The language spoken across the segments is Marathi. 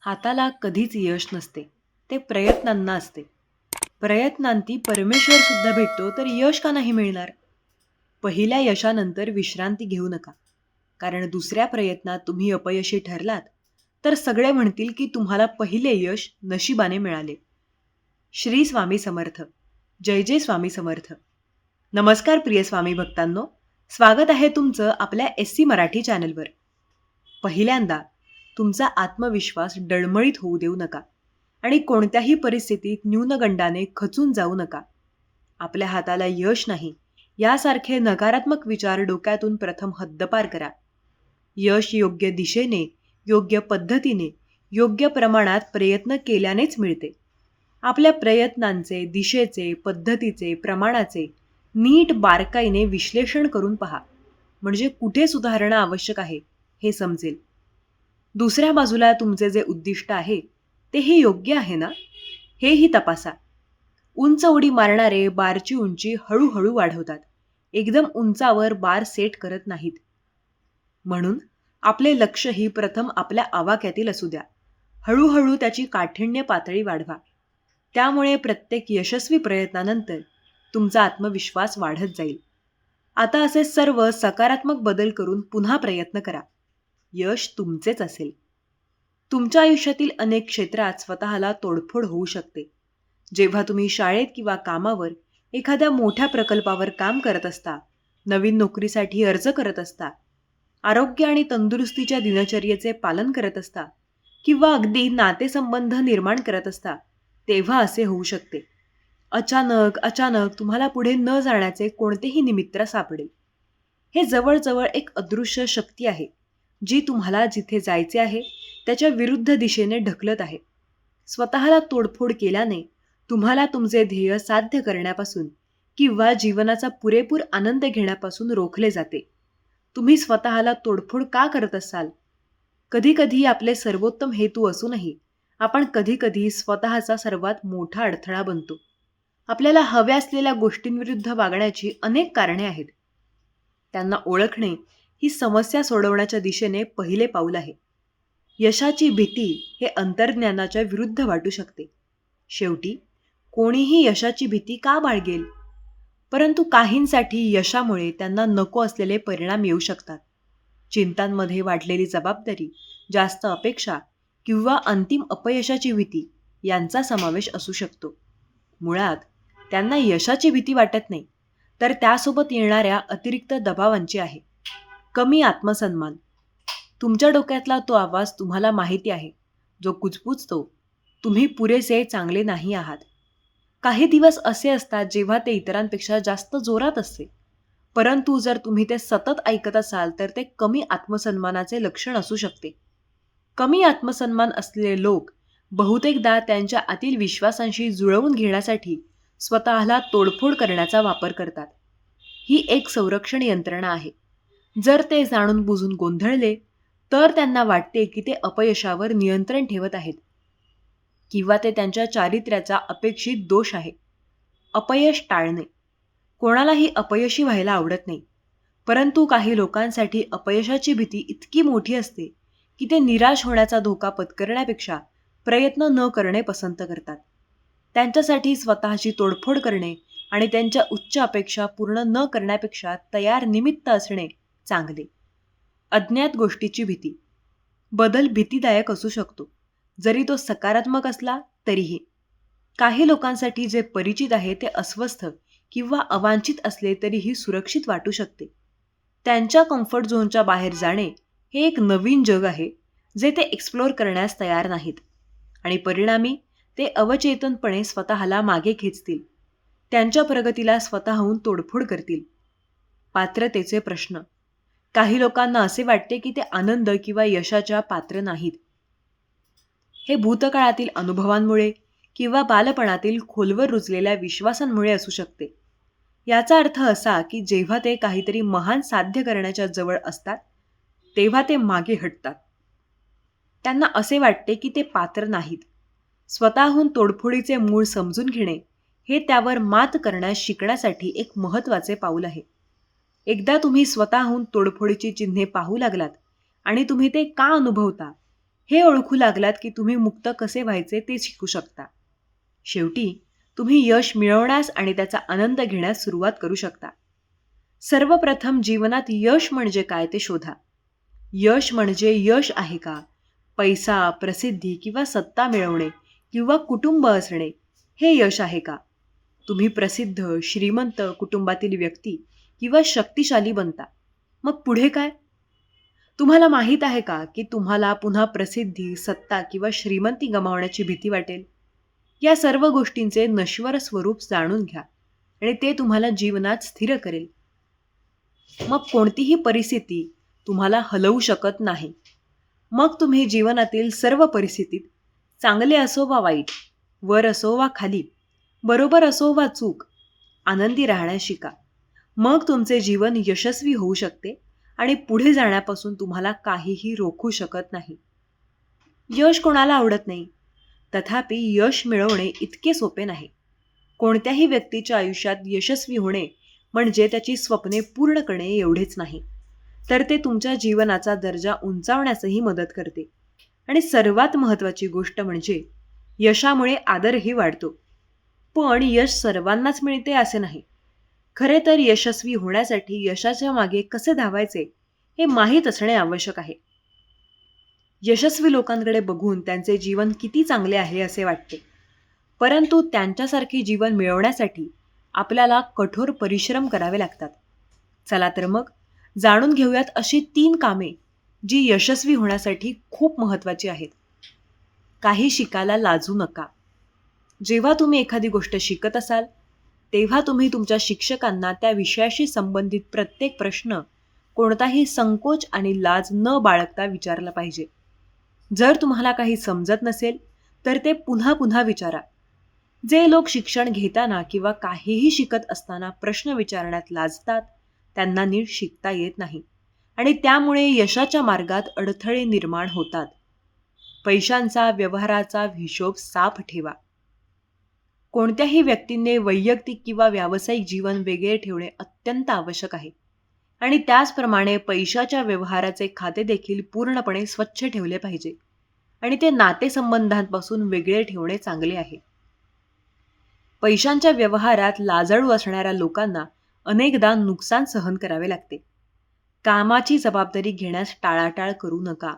हाताला कधीच यश नसते. ते प्रयत्नांना असते. प्रयत्नांती परमेश्वर सुद्धा भेटतो तर यश का नाही मिळणार? पहिल्या यशानंतर विश्रांती घेऊ नका. कारण दुसऱ्या प्रयत्नात तुम्ही अपयशी ठरलात तर सगळे म्हणतील की तुम्हाला पहिले यश नशिबाने मिळाले. श्री स्वामी समर्थ. जय जय स्वामी समर्थ. नमस्कार प्रिय स्वामी भक्तांनो. स्वागत आहे तुमचं आपल्या एस सी मराठी चॅनलवर. पहिल्यांदा तुमचा आत्मविश्वास डळमळीत होऊ देऊ नका आणि कोणत्याही परिस्थितीत न्यूनगंडाने खचून जाऊ नका. आपल्या हाताला यश नाही यासारखे नकारात्मक विचार डोक्यातून प्रथम हद्दपार करा. यश योग्य दिशेने योग्य पद्धतीने योग्य प्रमाणात प्रयत्न केल्यानेच मिळते. आपल्या प्रयत्नांचे दिशेचे पद्धतीचे प्रमाणाचे नीट बारकाईने विश्लेषण करून पहा. म्हणजे कुठे सुधारणं आवश्यक आहे हे समजेल. दुसऱ्या बाजूला तुमचे जे उद्दिष्ट आहे तेही योग्य आहे ना? हेही तपासा. उंच उडी मारणारे बारची उंची हळूहळू वाढवतात. एकदम उंचावर बार सेट करत नाहीत. म्हणून आपले लक्षही प्रथम आपल्या आवाक्यातील असू द्या. हळूहळू त्याची काठिण्य पातळी वाढवा. त्यामुळे प्रत्येक यशस्वी प्रयत्नानंतर तुमचा आत्मविश्वास वाढत जाईल. आता असे सर्व सकारात्मक बदल करून पुन्हा प्रयत्न करा. यश तुमचेच असेल. तुमच्या आयुष्यातील अनेक क्षेत्रात स्वतःला तोडफोड होऊ शकते. जेव्हा तुम्ही शाळेत किंवा कामावर एखाद्या मोठ्या प्रकल्पावर काम करत असता नवीन नोकरीसाठी अर्ज करत असता आरोग्य आणि तंदुरुस्तीच्या दिनचर्येचे पालन करत असता किंवा अगदी नातेसंबंध निर्माण करत असता तेव्हा असे होऊ शकते. अचानक अचानक तुम्हाला पुढे न जाण्याचे कोणतेही निमित्त सापडेल. हे जवळजवळ एक अदृश्य शक्ती आहे. जी तुम्हाला जिथे जायचे आहे त्याच्या विरुद्ध दिशेने ढकलत आहे. स्वतःला तोडफोड केल्याने तुम्हाला तुमचे ध्येय साध्य करण्यापासून किंवा जीवनाचा पुरेपूर आनंद घेण्यापासून रोखले जाते. तुम्ही स्वतःला तोडफोड का करत असाल? कधीकधी आपले सर्वोत्तम हेतू असूनही आपण कधीकधी स्वतःचा सर्वात मोठा अडथळा बनतो. आपल्याला हव्या असलेल्या गोष्टींविरुद्ध वागण्याची अनेक कारणे आहेत. त्यांना ओळखणे ही समस्या सोडवण्याच्या दिशेने पहिले पाऊल आहे. यशाची भीती हे अंतर्ज्ञानाच्या विरुद्ध वाटू शकते. शेवटी कोणीही यशाची भीती का बाळगेल? परंतु काहींसाठी यशामुळे त्यांना नको असलेले परिणाम येऊ शकतात. चिंतांमध्ये वाढलेली जबाबदारी जास्त अपेक्षा किंवा अंतिम अपयशाची भीती यांचा समावेश असू शकतो. मुळात त्यांना यशाची भीती वाटत नाही तर त्यासोबत येणाऱ्या अतिरिक्त दबावांची आहे. कमी आत्मसन्मान. तुमच्या डोक्यातला तो आवाज तुम्हाला माहिती आहे. जो कुचपुचतो तुम्ही पुरेसे चांगले नाही आहात. काही दिवस असे असतात जेव्हा ते इतरांपेक्षा जास्त जोरात असते. परंतु जर तुम्ही ते सतत ऐकत असाल तर ते कमी आत्मसन्मानाचे लक्षण असू शकते. कमी आत्मसन्मान असलेले लोक बहुतेकदा त्यांच्या आतील विश्वासांशी जुळवून घेण्यासाठी स्वतःला तोडफोड करण्याचा वापर करतात. ही एक संरक्षण यंत्रणा आहे. जर ते जाणून बुजून गोंधळले तर त्यांना वाटते की ते अपयशावर नियंत्रण ठेवत आहेत. किंवा ते त्यांच्या चारित्र्याचा अपेक्षित दोष आहे. अपयश टाळणे. कोणालाही अपयशी व्हायला आवडत नाही. परंतु काही लोकांसाठी अपयशाची भीती इतकी मोठी असते की ते निराश होण्याचा धोका पत्करण्यापेक्षा प्रयत्न न करणे पसंत करतात. त्यांच्यासाठी स्वतःची तोडफोड करणे आणि त्यांच्या उच्च अपेक्षा पूर्ण न करण्यापेक्षा तयार निमित्त असणे चांगले. अज्ञात गोष्टीची भीती. बदल भीतीदायक असू शकतो. जरी तो सकारात्मक असला तरीही. काही लोकांसाठी जे परिचित आहे ते अस्वस्थ किंवा अवांछित असले तरीही सुरक्षित वाटू शकते. त्यांच्या कम्फर्ट झोनच्या बाहेर जाणे हे एक नवीन जग आहे जे ते एक्सप्लोअर करण्यास तयार नाहीत. आणि परिणामी ते अवचेतनपणे स्वतःला मागे खेचतील. त्यांच्या प्रगतीला स्वतःहून तोडफोड करतील. पात्रतेचे प्रश्न. काही लोकांना असे वाटते की ते आनंद किंवा यशाच्या पात्र नाहीत. हे भूतकाळातील अनुभवांमुळे किंवा बालपणातील खोलवर रुजलेल्या विश्वासांमुळे असू शकते. याचा अर्थ असा की जेव्हा ते काहीतरी महान साध्य करण्याच्या जवळ असतात तेव्हा ते मागे हटतात. त्यांना असे वाटते की ते पात्र नाहीत. स्वतःहून तोडफोडीचे मूळ समजून घेणे हे त्यावर मात करण्यास शिकण्यासाठी एक महत्त्वाचे पाऊल आहे. एकदा तुम्ही स्वतःहून तोडफोडीची चिन्हे पाहू लागलात आणि तुम्ही ते का अनुभवता हे ओळखू लागलात की तुम्ही मुक्त कसे व्हायचे ते शिकू शकता. शेवटी तुम्ही यश मिळवण्यास आणि त्याचा आनंद घेण्यास सुरुवात करू शकता. सर्वप्रथम जीवनात यश म्हणजे काय ते शोधा. यश म्हणजे यश आहे का? पैसा प्रसिद्धी किंवा सत्ता मिळवणे किंवा कुटुंब असणे हे यश आहे का? तुम्ही प्रसिद्ध श्रीमंत कुटुंबातील व्यक्ती किंवा शक्तिशाली बनता. मग पुढे काय? तुम्हाला माहीत आहे का की तुम्हाला पुन्हा प्रसिद्धी सत्ता किंवा श्रीमंती गमावण्याची भीती वाटेल? या सर्व गोष्टींचे नश्वर स्वरूप जाणून घ्या आणि ते तुम्हाला जीवनात स्थिर करेल. मग कोणतीही परिस्थिती तुम्हाला हलवू शकत नाही. मग तुम्ही जीवनातील सर्व परिस्थितीत चांगले असो वा वाईट वर असो वा खाली बरोबर असो वा चूक आनंदी राहण्यास शिका. मग तुमचे जीवन यशस्वी होऊ शकते आणि पुढे जाण्यापासून तुम्हाला काहीही रोखू शकत नाही. यश कोणाला आवडत नाही? तथापि यश मिळवणे इतके सोपे नाही. कोणत्याही व्यक्तीच्या आयुष्यात यशस्वी होणे म्हणजे त्याची स्वप्ने पूर्ण करणे एवढेच नाही. तर ते तुमच्या जीवनाचा दर्जा उंचावण्यासही मदत करते. आणि सर्वात महत्त्वाची गोष्ट म्हणजे यशामुळे आदरही वाढतो. पण यश सर्वांनाच मिळते असे नाही. खरे तर यशस्वी होण्यासाठी यशाच्या मागे कसे धावायचे हे माहीत असणे आवश्यक आहे. यशस्वी लोकांकडे बघून त्यांचे जीवन किती चांगले आहे असे वाटते. परंतु त्यांच्यासारखे जीवन मिळवण्यासाठी आपल्याला कठोर परिश्रम करावे लागतात. चला तर मग जाणून घेऊयात अशी तीन कामे जी यशस्वी होण्यासाठी खूप महत्त्वाची आहेत. काही शिकायला लाजू नका. जेव्हा तुम्ही एखादी गोष्ट शिकत असाल तेव्हा तुम्ही तुमच्या शिक्षकांना त्या विषयाशी संबंधित प्रत्येक प्रश्न कोणताही संकोच आणि लाज न बाळगता विचारला पाहिजे. जर तुम्हाला काही समजत नसेल तर ते पुन्हा पुन्हा विचारा. जे लोक शिक्षण घेताना किंवा काहीही शिकत असताना प्रश्न विचारण्यात लाजतात त्यांना नीट शिकता येत नाही आणि त्यामुळे यशाच्या मार्गात अडथळे निर्माण होतात. पैशांचा व्यवहाराचा हिशोब साफ ठेवा. कोणत्याही व्यक्तीने वैयक्तिक किंवा व्यावसायिक जीवन वेगळे ठेवणे अत्यंत आवश्यक आहे. आणि त्याचप्रमाणे पैशाच्या व्यवहाराचे खाते देखील पूर्णपणे स्वच्छ ठेवले पाहिजे. आणि ते नातेसंबंधांपासून वेगळे ठेवणे चांगले आहे. पैशांच्या व्यवहारात लाजाळू असणाऱ्या लोकांना अनेकदा नुकसान सहन करावे लागते. कामाची जबाबदारी घेण्यास टाळाटाळ करू नका.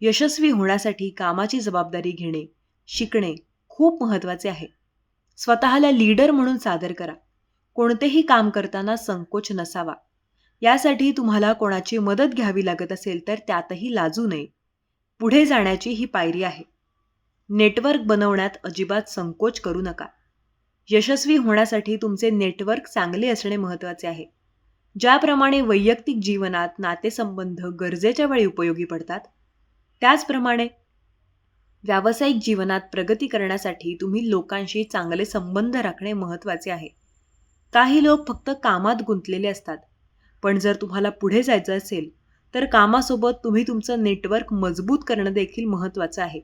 यशस्वी होण्यासाठी कामाची जबाबदारी घेणे शिकणे खूप महत्त्वाचे आहे. स्वतःला लीडर म्हणून सादर करा. कोणतेही काम करताना संकोच नसावा. यासाठी तुम्हाला कोणाची मदत घ्यावी लागत असेल तर त्यातही लाजू नये. पुढे जाण्याची ही पायरी आहे. नेटवर्क बनवण्यात अजिबात संकोच करू नका. यशस्वी होण्यासाठी तुमचे नेटवर्क चांगले असणे महत्त्वाचे आहे. ज्याप्रमाणे वैयक्तिक जीवनात नातेसंबंध गरजेच्या वेळी उपयोगी पडतात त्याचप्रमाणे व्यावसायिक जीवनात प्रगती करण्यासाठी तुम्ही लोकांशी चांगले संबंध राखणे महत्त्वाचे आहे. काही लोक फक्त कामात गुंतलेले असतात. पण जर तुम्हाला पुढे जायचं असेल तर कामासोबत तुम्ही तुमचं नेटवर्क मजबूत करणं देखील महत्त्वाचं आहे.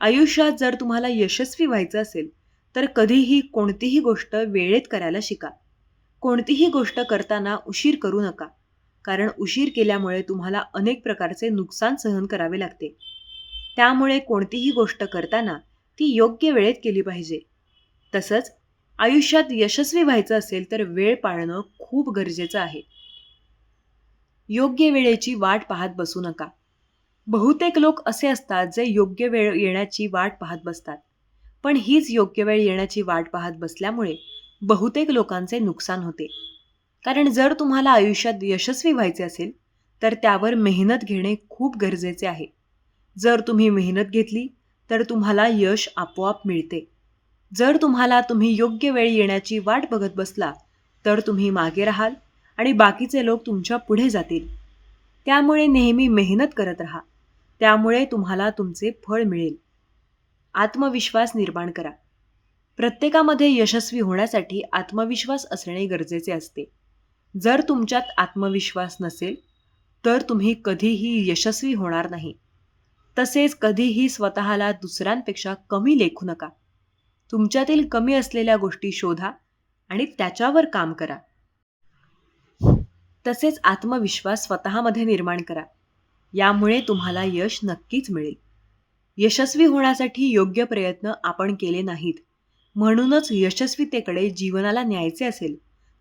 आयुष्यात जर तुम्हाला यशस्वी व्हायचं असेल तर कधीही कोणतीही गोष्ट वेळेत करायला शिका. कोणतीही गोष्ट करताना उशीर करू नका कारण उशीर केल्यामुळे तुम्हाला अनेक प्रकारचे नुकसान सहन करावे लागते. त्यामुळे कोणतीही गोष्ट करताना ती योग्य वेळेत केली पाहिजे. तसंच आयुष्यात यशस्वी व्हायचं असेल तर वेळ पाळणं खूप गरजेचं आहे. योग्य वेळेची वाट पाहत बसू नका. बहुतेक लोक असे असतात जे योग्य वेळ येण्याची वाट पाहत बसतात. पण हीच योग्य वेळ येण्याची वाट पाहत बसल्यामुळे बहुतेक लोकांचे नुकसान होते. कारण जर तुम्हाला आयुष्यात यशस्वी व्हायचे असेल तर त्यावर मेहनत घेणे खूप गरजेचे आहे. जर तुम्ही मेहनत घेतली तर तुम्हाला यश आपोआप मिळते. जर तुम्हाला तुम्ही योग्य वेळ येण्याची वाट बघत बसला तर तुम्ही मागे राहाल आणि बाकीचे लोक तुमच्यापुढे जातील. त्यामुळे नेहमी मेहनत करत राहा. त्यामुळे तुम्हाला तुमचे फळ मिळेल. आत्मविश्वास निर्माण करा. प्रत्येकामध्ये यशस्वी होण्यासाठी आत्मविश्वास असणे गरजेचे असते. जर तुमच्यात आत्मविश्वास नसेल तर तुम्ही कधीही यशस्वी होणार नाही. तसेच कधीही स्वतःला दुसऱ्यांपेक्षा कमी लेखू नका. तुमच्यातील कमी असलेल्या गोष्टी शोधा आणि त्याच्यावर काम करा. तसेच आत्मविश्वास स्वतःमध्ये निर्माण करा. यामुळे तुम्हाला यश नक्कीच मिळेल. यशस्वी होण्यासाठी योग्य प्रयत्न आपण केले नाहीत. म्हणूनच यशस्वीतेकडे जीवनाला न्यायचे असेल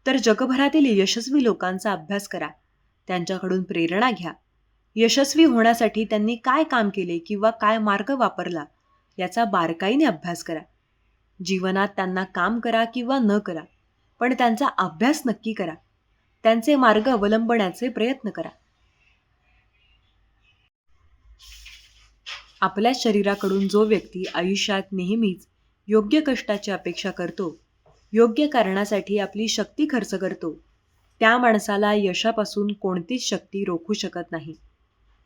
तर जगभरातील यशस्वी लोकांचा अभ्यास करा. त्यांच्याकडून प्रेरणा घ्या. यशस्वी होण्यासाठी त्यांनी काय काम केले किंवा काय मार्ग वापरला याचा बारकाईने अभ्यास करा. जीवनात त्यांना काम करा किंवा न करा पण त्यांचा अभ्यास नक्की करा. त्यांचे मार्ग अवलंबण्याचे प्रयत्न करा. आपल्या शरीराकडून जो व्यक्ती आयुष्यात नेहमीच योग्य कष्टाची अपेक्षा करतो योग्य कारणासाठी आपली शक्ती खर्च करतो त्या माणसाला यशापासून कोणतीच शक्ती रोखू शकत नाही.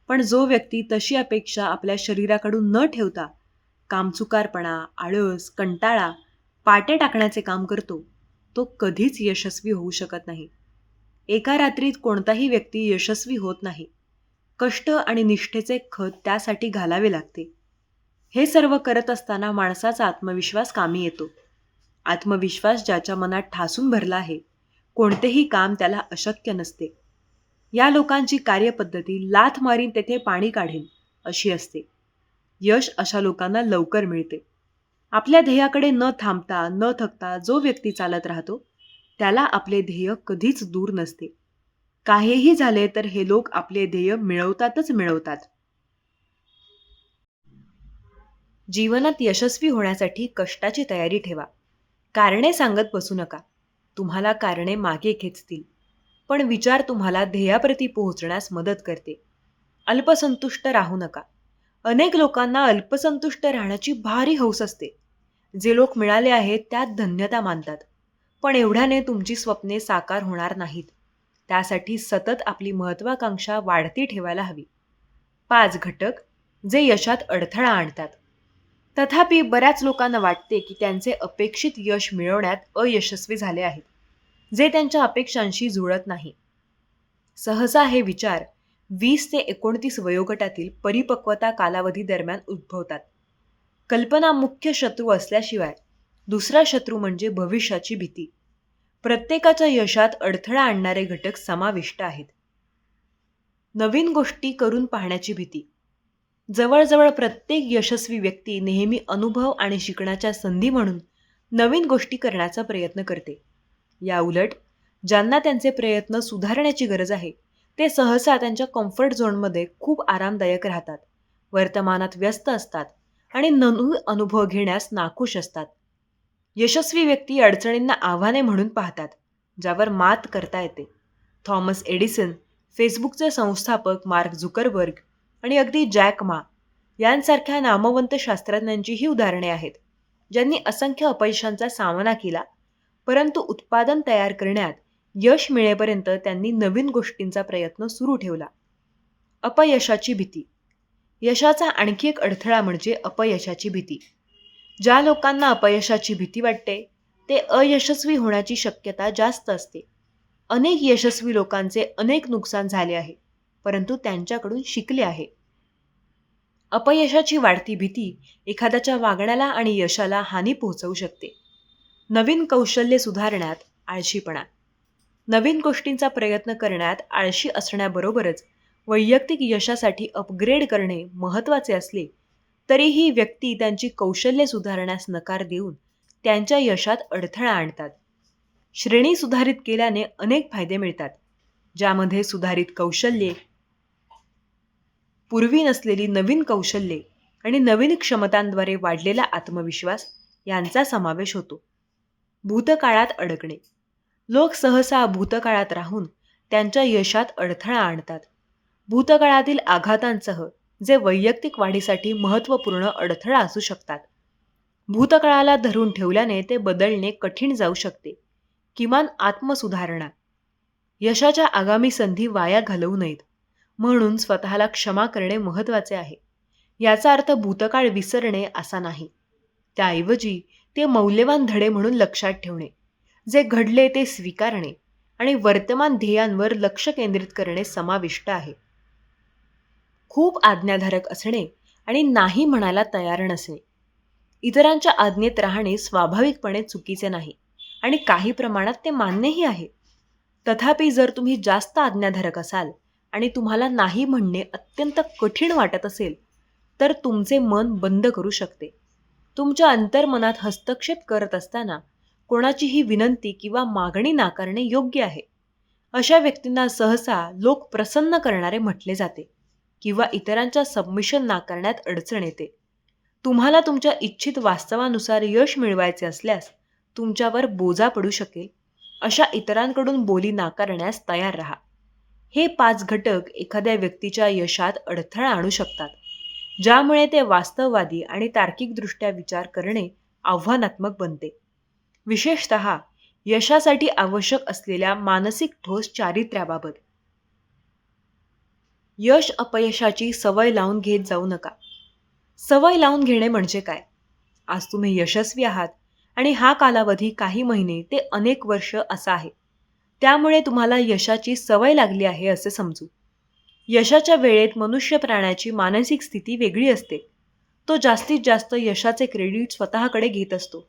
पण जो व्यक्ती तशी अपेक्षा आपल्या शरीराकडून न ठेवता कामचुकारपणा आळस कंटाळा पाटे टाकण्याचे काम करतो तो कधीच यशस्वी होऊ शकत नाही. एका रात्रीत कोणताही व्यक्ती यशस्वी होत नाही. कष्ट आणि निष्ठेचे खत त्यासाठी घालावे लागते. हे सर्व करत असताना माणसाचा आत्मविश्वास कामी येतो. आत्मविश्वास ज्याच्या मनात ठासून भरला आहे कोणतेही काम त्याला अशक्य नसते. या लोकांची कार्यपद्धती लाथ मारीन तेथे पाणी काढेन अशी असते. यश अशा लोकांना लवकर मिळते. आपल्या ध्येयाकडे न थांबता न थकता जो व्यक्ती चालत राहतो त्याला आपले ध्येय कधीच दूर नसते. काहीही झाले तर हे लोक आपले ध्येय मिळवतातच मिळवतात. जीवनात यशस्वी होण्यासाठी कष्टाची तयारी ठेवा. कारणे सांगत बसू नका. तुम्हाला कारणे मागे खेचतील. पण विचार तुम्हाला ध्येयाप्रती पोहोचण्यास मदत करते. अल्पसंतुष्ट राहू नका. अनेक लोकांना अल्पसंतुष्ट राहण्याची भारी हौस असते. जे लोक मिळाले आहेत त्यात धन्यता मानतात. पण एवढ्याने तुमची स्वप्ने साकार होणार नाहीत. त्यासाठी सतत आपली महत्त्वाकांक्षा वाढती ठेवायला हवी. पाच घटक जे यशात अडथळा आणतात. तथापि बऱ्याच लोकांना वाटते की त्यांचे अपेक्षित यश मिळवण्यात अयशस्वी झाले आहेत. जे त्यांच्या अपेक्षांशी जुळत नाही. सहसा हे विचार वीस ते एकोणतीस वयोगटातील परिपक्वता कालावधी दरम्यान उद्भवतात. कल्पना मुख्य शत्रू असल्याशिवाय दुसरा शत्रू म्हणजे भविष्याची भीती. प्रत्येकाच्या यशात अडथळा आणणारे घटक समाविष्ट आहेत. नवीन गोष्टी करून पाहण्याची भीती. जवळजवळ प्रत्येक यशस्वी व्यक्ती नेहमी अनुभव आणि शिकण्याच्या संधी म्हणून नवीन गोष्टी करण्याचा प्रयत्न करते. याउलट ज्यांना त्यांचे प्रयत्न सुधारण्याची गरज आहे ते सहसा त्यांच्या कम्फर्ट झोनमध्ये खूप आरामदायक राहतात. वर्तमानात व्यस्त असतात आणि नवीन अनुभव घेण्यास नाखुश असतात. यशस्वी व्यक्ती अडचणींना आव्हाने म्हणून पाहतात ज्यावर मात करता येते. थॉमस एडिसन फेसबुकचे संस्थापक मार्क झुकरबर्ग आणि अगदी जॅक मा यांसारख्या नामवंत शास्त्रज्ञांची ही उदाहरणे आहेत ज्यांनी असंख्य अपयशांचा सामना केला परंतु उत्पादन तयार करण्यात यश मिळेपर्यंत त्यांनी नवीन गोष्टींचा प्रयत्न सुरू ठेवला. अपयशाची भीती. यशाचा आणखी एक अडथळा म्हणजे अपयशाची भीती. ज्या लोकांना अपयशाची भीती वाटते ते अयशस्वी होण्याची शक्यता जास्त असते. अनेक यशस्वी लोकांचे अनेक नुकसान झाले आहे परंतु त्यांच्याकडून शिकले आहे. अपयशाची वाढती भीती एखाद्याच्या वागण्याला आणि यशाला हानी पोहोचवू शकते. नवीन कौशल्य सुधारण्यात आळशीपणा नवीन गोष्टींचा प्रयत्न करण्यात आळशी असण्याबरोबरच वैयक्तिक यशासाठी अपग्रेड करणे महत्त्वाचे असले तरीही व्यक्ती त्यांची कौशल्य सुधारण्यास नकार देऊन त्यांच्या यशात अडथळा आणतात. श्रेणी सुधारित केल्याने अनेक फायदे मिळतात ज्यामध्ये सुधारित कौशल्ये पूर्वी नसलेली नवीन कौशल्ये आणि नवीन क्षमतांद्वारे वाढलेला आत्मविश्वास यांचा समावेश होतो. भूतकाळात अडकणे. लोक सहसा भूतकाळात राहून त्यांच्या यशात अडथळा आणतात. भूतकाळातील आघातांसह जे वैयक्तिक वाढीसाठी महत्त्वपूर्ण अडथळा असू शकतात. भूतकाळाला धरून ठेवल्याने ते बदलणे कठीण जाऊ शकते. किमान आत्मसुधारणा. यशाच्या आगामी संधी वाया घालवू नयेत. म्हणून स्वतःला क्षमा करणे महत्त्वाचे आहे. याचा अर्थ भूतकाळ विसरणे असा नाही. त्याऐवजी ते मौल्यवान धडे म्हणून लक्षात ठेवणे जे घडले ते स्वीकारणे आणि वर्तमान ध्येयांवर लक्ष केंद्रित करणे समाविष्ट आहे. खूप आज्ञाधारक असणे आणि नाही म्हणायला तयार नसणे. इतरांच्या आज्ञेत राहणे स्वाभाविकपणे चुकीचे नाही आणि काही प्रमाणात ते मान्यही आहे. तथापि जर तुम्ही जास्त आज्ञाधारक असाल आणि तुम्हाला नाही म्हणणे अत्यंत कठीण वाटत असेल तर तुमचे मन बंद करू शकते. तुमच्या अंतर्मनात हस्तक्षेप करत असताना कोणाचीही विनंती किंवा मागणी नाकारणे योग्य आहे. अशा व्यक्तींना सहसा लोक प्रसन्न करणारे म्हटले जाते किंवा इतरांच्या सबमिशन नाकारण्यात अडचण येते. तुम्हाला तुमच्या इच्छित वास्तवानुसार यश मिळवायचे असल्यास तुमच्यावर बोजा पडू शकेल. अशा इतरांकडून बोली नाकारण्यास तयार राहा. हे पाच घटक एखाद्या व्यक्तीच्या यशात अडथळा आणू शकतात. ज्यामुळे ते वास्तववादी आणि तार्किकदृष्ट्या विचार करणे आव्हानात्मक बनते. विशेषत यशासाठी आवश्यक असलेल्या मानसिक ठोस चारित्र्याबाबत. यश अपयशाची सवय लावून घेत जाऊ नका. सवय लावून घेणे म्हणजे काय? आज तुम्ही यशस्वी आहात आणि हा कालावधी काही महिने ते अनेक वर्ष असा आहे. त्यामुळे तुम्हाला यशाची सवय लागली आहे असे समजू. यशाच्या वेळेत मनुष्य प्राण्याची मानसिक स्थिती वेगळी असते. तो जास्तीत जास्त यशाचे क्रेडिट स्वतःकडे घेत असतो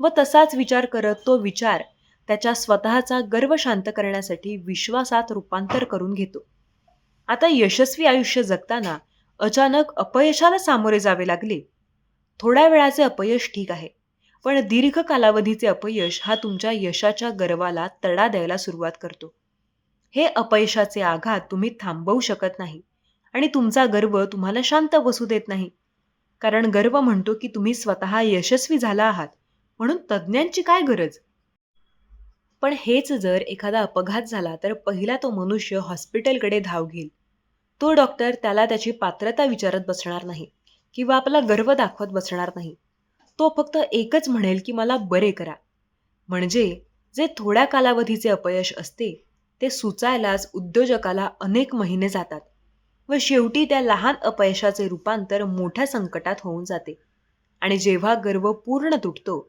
व तसाच विचार करत तो विचार त्याच्या स्वतःचा गर्व शांत करण्यासाठी विश्वासात रूपांतर करून घेतो. आता यशस्वी आयुष्य जगताना अचानक अपयशाला सामोरे जावे लागले. थोड्या वेळाचे अपयश ठीक आहे पण दीर्घ कालावधीचे अपयश हा तुमच्या यशाच्या गर्वाला तडा द्यायला सुरुवात करतो. हे अपयशाचे आघात तुम्ही थांबवू शकत नाही. आणि तुमचा गर्व तुम्हाला शांत बसू देत नाही. कारण गर्व म्हणतो की तुम्ही स्वतः यशस्वी झाला आहात म्हणून तज्ज्ञांची काय गरज? पण हेच जर एखादा अपघात झाला तर पहिला तो मनुष्य हॉस्पिटलकडे धाव घेईल. तो डॉक्टर त्याला त्याची पात्रता विचारत बसणार नाही किंवा आपला गर्व दाखवत बसणार नाही. तो फक्त एकच म्हणेल की मला बरे करा. म्हणजे जे थोड्या कालावधीचे अपयश असते ते सुचायलाच उद्योजकाला अनेक महिने जातात व शेवटी त्या लहान अपयशाचे रूपांतर मोठ्या संकटात होऊन जाते. आणि जेव्हा गर्व पूर्ण तुटतो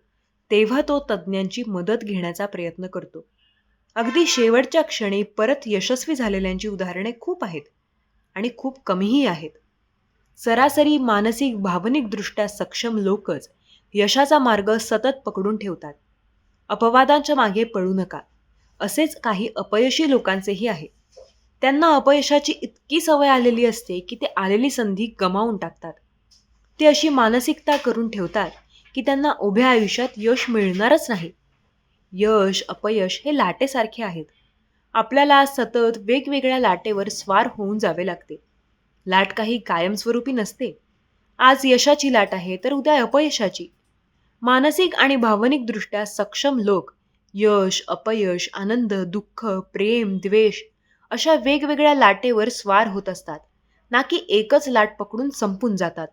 तेव्हा तो तज्ज्ञांची मदत घेण्याचा प्रयत्न करतो. अगदी शेवटच्या क्षणी परत यशस्वी झालेल्यांची उदाहरणे खूप आहेत आणि खूप कमीही आहेत. सरासरी मानसिक भावनिकदृष्ट्या सक्षम लोकच यशाचा मार्ग सतत पकडून ठेवतात. अपवादांच्या मागे पळू नका. असेच काही अपयशी लोकांचेही आहे. त्यांना अपयशाची इतकी सवय आलेली असते की ते आलेली संधी गमावून टाकतात. ते अशी मानसिकता करून ठेवतात की त्यांना उभ्या आयुष्यात यश मिळणारच नाही. यश अपयश हे लाटेसारखे आहेत. आपल्याला सतत वेगवेगळ्या लाटेवर स्वार होऊन जावे लागते. लाट काही कायमस्वरूपी नसते. आज यशाची लाट आहे तर उद्या अपयशाची. मानसिक आणि भावनिकदृष्ट्या सक्षम लोक यश अपयश आनंद दुःख प्रेम द्वेष अशा वेगवेगळ्या लाटेवर स्वार होत असतात. ना की एकच लाट पकडून संपून जातात.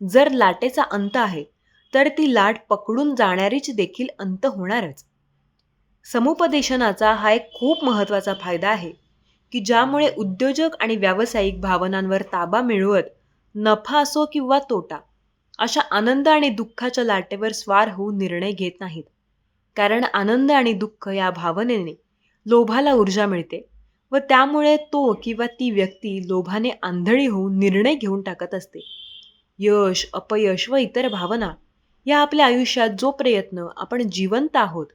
जर लाटेचा अंत आहे तर ती लाट पकडून जाणारीच देखील अंत होणारच. समुपदेशनाचा हा एक खूप महत्त्वाचा फायदा आहे की ज्यामुळे उद्योजक आणि व्यावसायिक भावनांवर ताबा मिळवत नफा असो किंवा तोटा अशा आनंद आणि दुःखाच्या लाटेवर स्वार होऊन निर्णय घेत नाहीत. कारण आनंद आणि दुःख या भावनेने लोभाला ऊर्जा मिळते व त्यामुळे तो किंवा ती व्यक्ती लोभाने आंधळी होऊन निर्णय घेऊन टाकत असते. यश अपयश व इतर भावना या आपल्या आयुष्यात जो प्रयत्न आपण जिवंत आहोत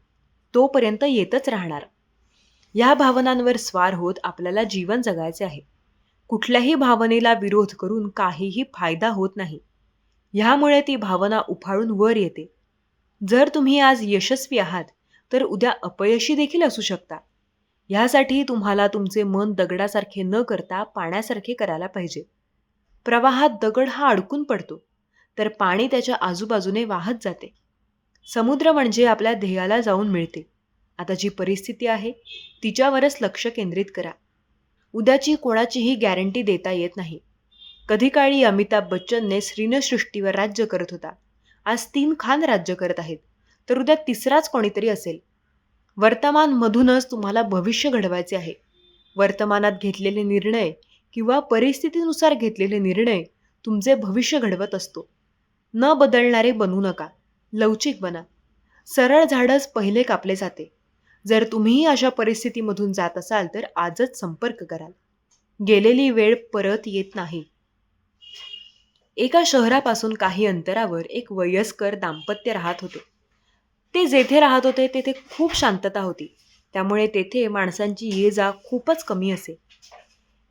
तोपर्यंत येतच राहणार. या भावनांवर स्वार होत आपल्याला जीवन जगायचे आहे. कुठल्याही भावनेला विरोध करून काहीही फायदा होत नाही. ह्यामुळे ती भावना उफाळून वर येते. जर तुम्ही आज यशस्वी आहात तर उद्या अपयशी देखील असू शकता. ह्यासाठी तुम्हाला तुमचे मन दगडासारखे न करता पाण्यासारखे करायला पाहिजे. प्रवाहात दगड हा अडकून पडतो तर पाणी त्याच्या आजूबाजूने वाहत जाते. समुद्र म्हणजे आपल्या ध्येयाला जाऊन मिळते. आता जी परिस्थिती आहे तिच्यावरच लक्ष केंद्रित करा. उद्याची कोणाचीही गॅरंटी देता येत नाही. कधी काळी अमिताभ बच्चनने श्रीनसृष्टीवर राज्य करत होता. आज तीन खान राज्य करत आहेत. तर उद्या तिसराच कोणीतरी असेल. वर्तमानमधूनच तुम्हाला भविष्य घडवायचे आहे. वर्तमानात घेतलेले निर्णय किंवा परिस्थितीनुसार घेतलेले निर्णय तुमचे भविष्य घडवत असतो. न बदलणारे बनू नका. लवचिक बना. सरळ झाडच पहिले कापले जाते. जर तुम्हीही अशा परिस्थितीमधून जात असाल तर आजच संपर्क कराल. गेलेली वेळ परत येत नाही. एका शहरापासून काही अंतरावर एक वयस्कर दाम्पत्य राहत होते. ते जेथे राहत होते तेथे खूप शांतता होती. त्यामुळे तेथे माणसांची ये जा खूपच कमी असे.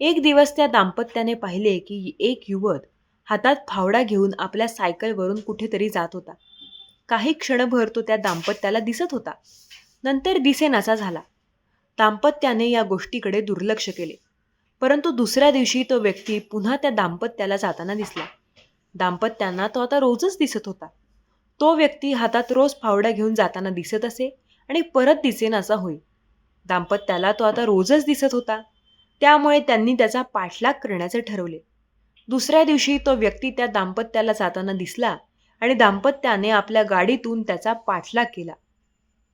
एक दिवस त्या दाम्पत्याने पाहिले की एक युवक हातात फावडा घेऊन आपल्या सायकलवरून कुठेतरी जात होता. काही क्षणभर तो त्या दाम्पत्याला दिसत होता. नंतर दिसेनासा झाला. दाम्पत्याने या गोष्टीकडे दुर्लक्ष केले. परंतु दुसऱ्या दिवशी तो व्यक्ती पुन्हा त्या दाम्पत्याला जाताना दिसला. दाम्पत्यांना तो आता रोजच दिसत होता. तो व्यक्ती हातात रोज फावडा घेऊन जाताना दिसत असे आणि परत दिसेनासा होई दाम्पत्याला तो आता रोजच दिसत होता. त्यामुळे त्यांनी त्याचा पाठलाग करण्याचे ठरवले. दुसऱ्या दिवशी तो व्यक्ती त्या दाम्पत्याला जाताना दिसला आणि दाम्पत्याने आपल्या गाडीतून त्याचा पाठलाग केला.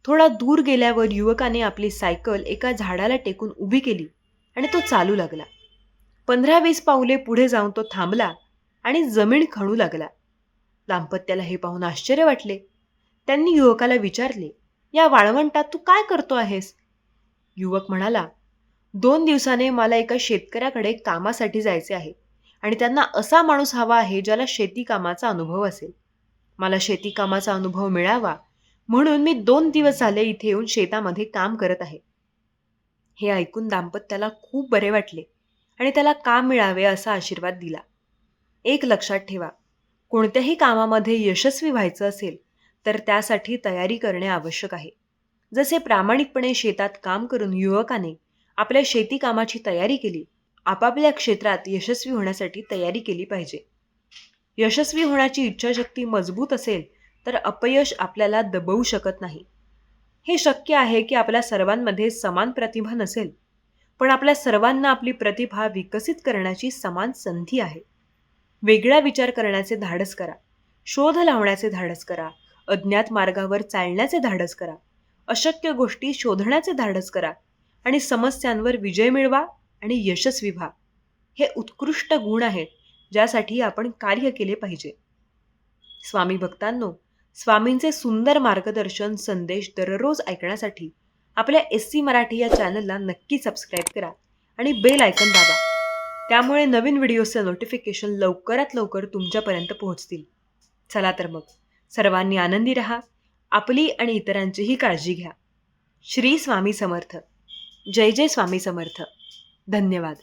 थोडा दूर गेल्यावर युवकाने आपली सायकल एका झाडाला टेकून उभी केली आणि तो चालू लागला. पंधरा वीस पावले पुढे जाऊन तो थांबला आणि जमीन खणू लागला. दाम्पत्याला हे पाहून आश्चर्य वाटले. त्यांनी युवकाला विचारले या वाळवंटात तू काय करतो आहेस? युवक म्हणाला दोन दिवसाने मला एका शेतकऱ्याकडे कामासाठी जायचे आहे आणि त्यांना असा माणूस हवा आहे ज्याला शेती कामाचा अनुभव असेल. मला शेती कामाचा अनुभव मिळावा म्हणून मी दोन दिवस झाले इथे येऊन शेतामध्ये काम करत आहे. हे ऐकून दाम्पत्याला खूप बरे वाटले आणि त्याला काम मिळावे असा आशीर्वाद दिला. एक लक्षात ठेवा. कोणत्याही कामामध्ये यशस्वी व्हायचं असेल तर त्यासाठी तयारी करणे आवश्यक आहे. जसे प्रामाणिकपणे शेतात काम करून युवकाने आपल्या शेती कामाची तयारी केली आपापल्या क्षेत्रात यशस्वी होण्यासाठी तयारी केली पाहिजे. यशस्वी होण्याची इच्छाशक्ती मजबूत असेल तर अपयश आपल्याला दबवू शकत नाही. हे शक्य आहे की आपल्या सर्वांमध्ये समान प्रतिभा नसेल पण आपल्या सर्वांना आपली प्रतिभा विकसित करण्याची समान संधी आहे. वेगळा विचार करण्याचे धाडस करा. शोध लावण्याचे धाडस करा. अज्ञात मार्गावर चालण्याचे धाडस करा. अशक्य गोष्टी शोधण्याचे धाडस करा. आणि समस्यांवर विजय मिळवा आणि यशस्वी व्हा. हे उत्कृष्ट गुण आहेत ज्यासाठी आपण कार्य केले पाहिजे. स्वामी भक्तांनो स्वामींचे सुंदर मार्गदर्शन संदेश दररोज ऐकण्यासाठी आपल्या एस सी मराठी या चॅनलला नक्की सबस्क्राईब करा आणि बेल आयकन दाबा. त्यामुळे नवीन व्हिडिओचं नोटिफिकेशन लवकरात लवकर तुमच्यापर्यंत पोहोचतील. चला तर मग सर्वांनी आनंदी रहा आपली आणि इतरांचीही काळजी घ्या. श्री स्वामी समर्थ. जय जय स्वामी समर्थ. धन्यवाद.